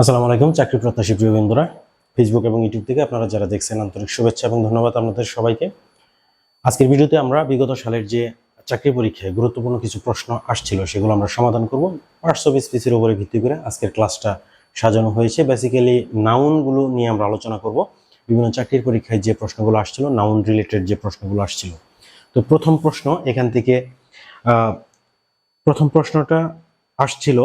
আসসালামু আলাইকুম, চাকরি প্রত্যাশী প্রিয় বন্ধুরা। ফেসবুক এবং ইউটিউব থেকে আপনারা যারা দেখছেন, আন্তরিক শুভেচ্ছা এবং ধন্যবাদ আপনাদের সবাইকে। আজকের ভিডিওতে আমরা বিগত সালের যে চাকরি পরীক্ষায় গুরুত্বপূর্ণ কিছু প্রশ্ন আসছিল, সেগুলো আমরা সমাধান করব। পার্টস অফ স্পিচের উপরে ভিত্তি করে আজকের ক্লাসটা সাজানো হয়েছে। বেসিক্যালি নাউনগুলো নিয়ে আমরা আলোচনা করব। বিভিন্ন চাকরির পরীক্ষায় যে প্রশ্নগুলো আসছিল নাউন রিলেটেড যে প্রশ্নগুলো আসছিল। তো প্রথম প্রশ্ন এখান থেকে প্রথম প্রশ্নটা আসছিল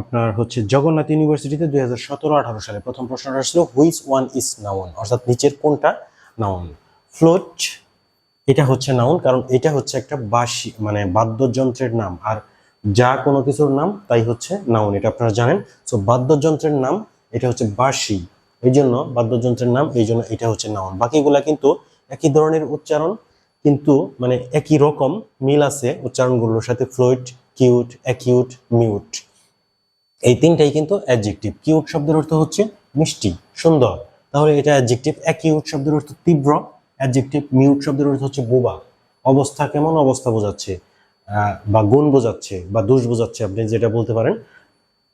আপনার হচ্ছে জগন্নাথ ইউনিভার্সিটিতে দুই হাজার সতেরো আঠারো সালে প্রথম প্রশ্নটা আসছিল হুইচ ওয়ান ইজ নাউন অর্থাৎ নিচের কোনটা নাউন ফ্লোট এটা হচ্ছে নাউন কারণ এটা হচ্ছে একটা বাসি মানে বাদ্যযন্ত্রের নাম, আর যা কোনো কিছুর নাম, তাই হচ্ছে নাউন এটা আপনারা জানেন। সো বাদ্যযন্ত্রের নাম, এটা হচ্ছে বাঁশি এই জন্য বাদ্যযন্ত্রের নাম, এই জন্য এটা হচ্ছে নাউন বাকিগুলা কিন্তু একই ধরনের উচ্চারণ, কিন্তু মানে একই রকম মিল আছে উচ্চারণগুলোর সাথে ফ্লুইড কিউট অ্যাকিউট মিউট এই তিনটাই কিন্তু অ্যাডজেক্টিভ কিউট শব্দের অর্থ হচ্ছে মিষ্টি, সুন্দর। তাহলে এটা অ্যাডজেক্টিভ অ্যাকিউট শব্দের অর্থ তীব্র অ্যাডজেক্টিভ মিউট শব্দের অর্থ হচ্ছে বোবা। অবস্থা কেমন? অবস্থা বোঝাচ্ছে বা গুণ বোঝাচ্ছে, বা দোষ বোঝাচ্ছে, আপনি যেটা বলতে পারেন,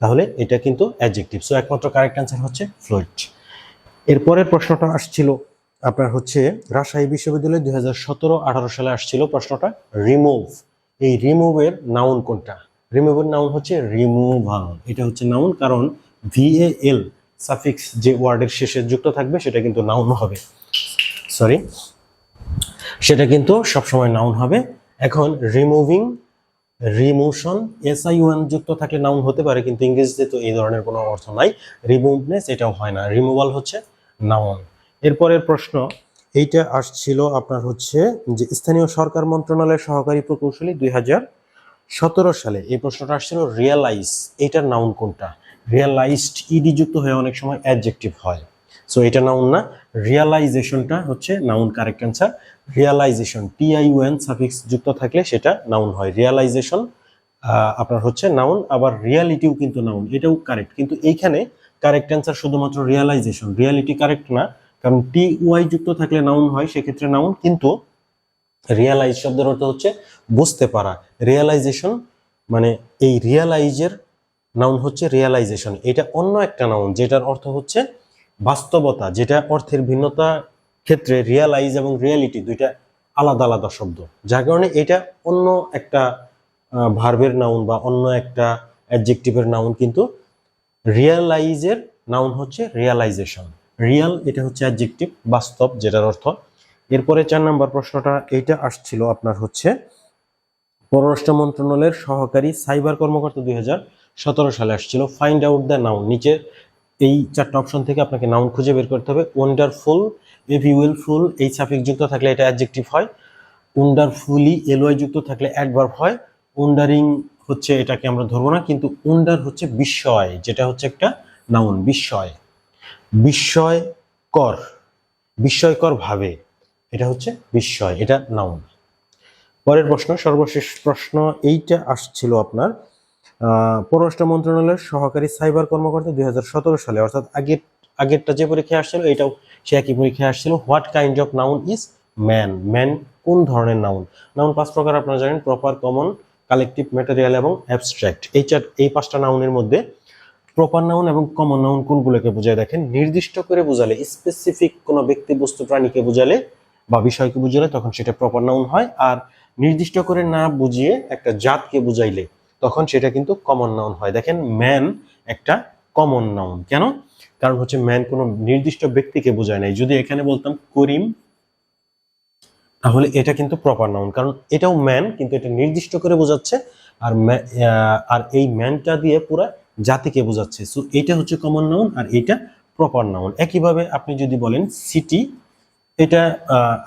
তাহলে এটা কিন্তু অ্যাডজেক্টিভ সো একমাত্র কারেক্ট অ্যান্সার হচ্ছে ফ্লুইড এরপরের প্রশ্নটা আসছিল, আপনার হচ্ছে রাজশাহী বিশ্ববিদ্যালয় দুই হাজার সতেরো আঠারো সালে আসছিল প্রশ্নটা, রিমুভ। এই রিমুভের নাউন কোনটা? রিমুভের নাউন হচ্ছে রিমুভাল এটা হচ্ছে নাউন কারণ ভিএএল সাফিক্স যে ওয়ার্ডের শেষে যুক্ত থাকবে, সেটা কিন্তু নাউন হবে। সরি সেটা কিন্তু সবসময় নাউন হবে। এখন রিমুভিং রিমোশন এসআই ওয়ান যুক্ত থাকলে নাউন হতে পারে, কিন্তু ইংরেজিতে তো এই ধরনের কোনো অর্থ নাই। রিমুভনেস এটাও হয় না। রিমুভাল হচ্ছে নাউন এরপরের প্রশ্ন, এইটা আসছিল আপনার হচ্ছে যে স্থানীয় সরকার মন্ত্রণালয়ের সহকারী প্রকৌশলী দুই হাজার সতেরো সালে এই প্রশ্নটা আসছিল রিয়ালাইজ এটার নাউন কোনটা? রিয়ালাইজড ইডি যুক্ত হয়ে অনেক সময় অ্যাডজেক্টিভ হয়। সো এটা নাউন না রিয়ালাইজেশনটা হচ্ছে noun correct answer realization T I U N suffix যুক্ত থাকলে সেটা নাউন হয়। রিয়ালাইজেশন আপনার হচ্ছে নাউন আবার রিয়ালিটিও কিন্তু নাউন এটাও কারেক্ট কিন্তু এইখানে কারেক্ট অ্যান্সার শুধুমাত্র রিয়ালাইজেশন রিয়ালিটি কারেক্ট না। কারণ টি ওয়াই যুক্ত থাকলে নাউন হয়, সেক্ষেত্রে নাউন কিন্তু রিয়ালাইজ শব্দের অর্থ হচ্ছে বুঝতে পারা। রিয়ালাইজেশন মানে এই রিয়ালাইজের নাউন হচ্ছে রিয়ালাইজেশন এটা অন্য একটা নাউন যেটার অর্থ হচ্ছে বাস্তবতা, যেটা অর্থের ভিন্নতা ক্ষেত্রে রিয়ালাইজ এবং রিয়ালিটি দুইটা আলাদা আলাদা শব্দ। যার কারণে এটা অন্য একটা ভার্বের নাউন বা অন্য একটা অ্যাডজেক্টিভের নাউন কিন্তু রিয়ালাইজের নাউন হচ্ছে রিয়ালাইজেশন রিয়াল এটা হচ্ছে অ্যাডজেক্টিভ বাস্তব, যেটার অর্থ এরপরে চার নম্বর প্রশ্নটা এইটা আসছিল আপনার হচ্ছে পররাষ্ট্র মন্ত্রণালয়ের সহকারী সাইবার কর্মকর্তা দুই হাজার সতেরো সালে আসছিল। ফাইন্ড আউট দ্য নাউন নিচে এই চারটা অপশন থেকে আপনাকে নাউন খুঁজে বের করতে হবে। ওয়ান্ডারফুল উইলফুল এই সাফিক যুক্ত থাকলে এটা অ্যাডজেক্টিভ হয়। ওয়ান্ডারফুলি এলওয়াই যুক্ত থাকলে অ্যাডভার্ব হয়। ওয়ান্ডারিং হচ্ছে এটাকে আমরা ধরবো না, কিন্তু ওয়ান্ডার হচ্ছে বিস্ময়, যেটা হচ্ছে একটা নাউন বিস্ময়। বিস্ময়কর বিস্ময়কর ভাবে। এটা হচ্ছে বিস্ময়, এটা নাউন পরের প্রশ্ন, সর্বশেষ প্রশ্ন, এইটা আসছিল আপনার পররাষ্ট্র মন্ত্রণালয়ের সহকারী সাইবার কর্মকর্তা দু হাজার সতেরো সালে, অর্থাৎ আগের, আগেরটা যে পরীক্ষায় আসছিল, এটাও সে একই পরীক্ষায় আসছিল what kind of noun is man man কোন ধরনের নাউন নাউন পাঁচ প্রকার আপনারা জানেন প্রপার কমন কালেকটিভ ম্যাটেরিয়াল এবং অ্যাবস্ট্রাক্ট এই চার, এই পাঁচটা নাউনের মধ্যে প্রপার নাউন এবং কমন নাউন কোনগুলোকে বোঝায় দেখেন? নির্দিষ্ট করে বোঝালে স্পেসিফিক কোনো ব্যক্তি বস্তু প্রাণীকে বোঝালে বা বিষয়কে বুঝালে তখন সেটা প্রপার নাউন হয়। আর নির্দিষ্ট করে না বুঝিয়ে একটা জাতকে বুঝাইলে, তখন সেটা কিন্তু কমন নাউন হয়। দেখেন ম্যান একটা কমন নাউন কেন? কারণ হচ্ছে ম্যান কোনো নির্দিষ্ট ব্যক্তিকে বোঝায় নাই। যদি এখানে বলতাম করিম, তাহলে এটা কিন্তু প্রপার নাউন কারণ এটাও ম্যান কিন্তু এটা নির্দিষ্ট করে বোঝাচ্ছে। আর আর এই ম্যানটা দিয়ে পুরা জাতিকে বোঝাচ্ছে। সো এটা হচ্ছে কমন নাউন আর এটা প্রপার নাউন একইভাবে আপনি যদি বলেন সিটি এটা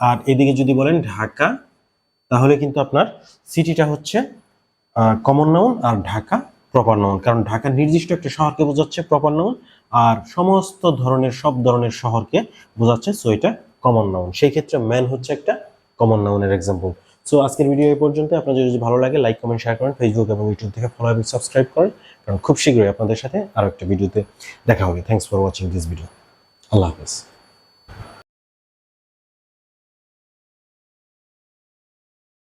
আর এদিকে যদি বলেন ঢাকা, তাহলে কিন্তু আপনার সিটিটা হচ্ছে কমন নাউন আর ঢাকা প্রপার নাউন কারণ ঢাকা নির্দিষ্ট একটা শহরকে বোঝাচ্ছে প্রপার নাউন আর সমস্ত ধরনের, সব ধরনের শহরকে বোঝাচ্ছে সো এটা কমন নাউন সেই ক্ষেত্রে ম্যান হচ্ছে একটা কমন নাউনের এক্সাম্পল সো আজকের ভিডিও এই পর্যন্ত। আপনাদের যদি ভালো লাগে লাইক কমেন্ট শেয়ার করেন ফেসবুক এবং ইউটিউব থেকে ফলো এবং সাবস্ক্রাইব করেন, কারণ খুব শীঘ্রই আপনাদের সাথে আরও একটা ভিডিওতে দেখা হবে। Thanks for watching this video আল্লাহ হাফেজ।